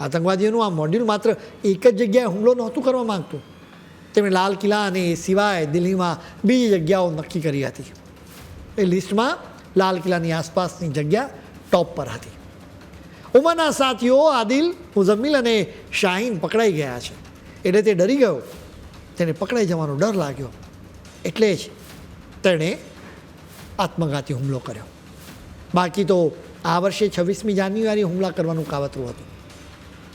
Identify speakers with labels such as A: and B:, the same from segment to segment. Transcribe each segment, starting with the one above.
A: આતંકવાદીઓનું આ મોડ્યુલ માત્ર એક જ જગ્યાએ હુમલો નહોતું કરવા માગતું. તેમણે લાલ કિલ્લા અને એ સિવાય દિલ્હીમાં બીજી જગ્યાઓ નક્કી કરી હતી. એ લિસ્ટમાં લાલ કિલ્લાની આસપાસની જગ્યા ટોપ પર હતી. ઉમરના સાથીઓ આદિલ, મુઝમ્મિલ અને શાહીન પકડાઈ ગયા છે. એટલે તે ડરી ગયો. તેને પકડાઈ જવાનો ડર લાગ્યો. એટલે જ તેણે આત્મઘાતી હુમલો કર્યો. બાકી તો આ વર્ષે છવ્વીસમી જાન્યુઆરી હુમલા કરવાનું કાવતરું હતું.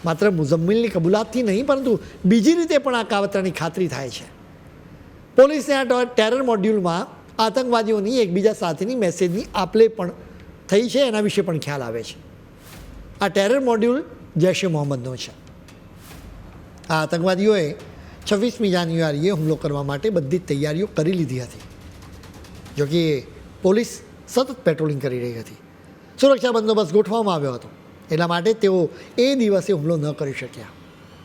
A: માત્ર મુઝમ્મિલની કબૂલાતથી નહીં, પરંતુ બીજી રીતે પણ આ કાવતરાની ખાતરી થાય છે. પોલીસને આ ટેરર મોડ્યુલમાં આતંકવાદીઓની એકબીજા સાથેની મેસેજની આપલે પણ થઈ છે, એના વિશે પણ ખ્યાલ આવે છે. આ ટેરર મોડ્યુલ જૈશ એ મોહમ્મદનો છે. આ આતંકવાદીઓએ છવ્વીસમી જાન્યુઆરીએ હુમલો કરવા માટે બધી જ તૈયારીઓ કરી લીધી હતી. જો કે પોલીસ સતત પેટ્રોલિંગ કરી રહી હતી. સુરક્ષા બંદોબસ્ત ગોઠવવામાં આવ્યો હતો. એટલા માટે તેઓ એ દિવસે હુમલો ન કરી શક્યા.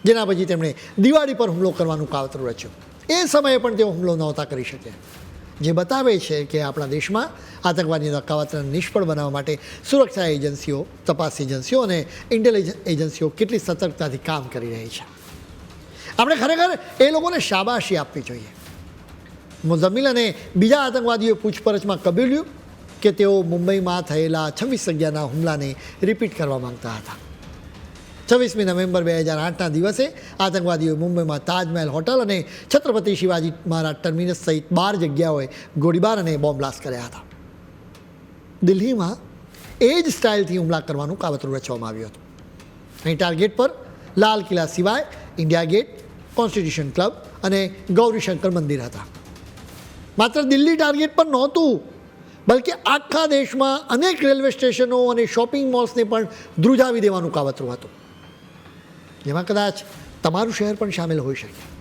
A: જેના પછી તેમણે દિવાળી પર હુમલો કરવાનું કાવતરું રચ્યું. એ સમયે પણ તેઓ હુમલો નહોતા કરી શક્યા. જે બતાવે છે કે આપણા દેશમાં આતંકવાદીના કાવતરાને નિષ્ફળ બનાવવા માટે સુરક્ષા એજન્સીઓ, તપાસ એજન્સીઓ અને ઇન્ટેલિજન્સ એજન્સીઓ કેટલી સતર્કતાથી કામ કરી રહી છે. આપણે ખરેખર એ લોકોને શાબાશી આપવી જોઈએ. મુઝમ્મિલ અને બીજા આતંકવાદીઓએ પૂછપરછમાં કબૂલ્યું કે તેઓ મુંબઈમાં થયેલા છવ્વીસ જગ્યાના હુમલાને રિપીટ કરવા માંગતા હતા. છવ્વીસમી નવેમ્બર બે હજાર આઠના દિવસે આતંકવાદીઓએ મુંબઈમાં તાજમહેલ હોટલ અને છત્રપતિ શિવાજી મહારાજ ટર્મિનસ સહિત બાર જગ્યાઓએ ગોળીબાર અને બોમ્બલાસ્ટ કર્યા હતા. દિલ્હીમાં એ જ સ્ટાઇલથી હુમલા કરવાનું કાવતરું રચવામાં આવ્યું હતું. અહીં ટાર્ગેટ પર લાલ કિલ્લા સિવાય ઇન્ડિયા ગેટ, કોન્સ્ટિટ્યુશન ક્લબ અને ગૌરીશંકર મંદિર હતા. માત્ર દિલ્હી ટાર્ગેટ પર નહોતું બલકે આખા દેશમાં અનેક રેલવે સ્ટેશનો અને શોપિંગ મોલ્સને પણ ધ્રુજાવી દેવાનું કાવતરું હતું. જેમાં કદાચ તમારું શહેર પણ સામેલ હોઈ શકે.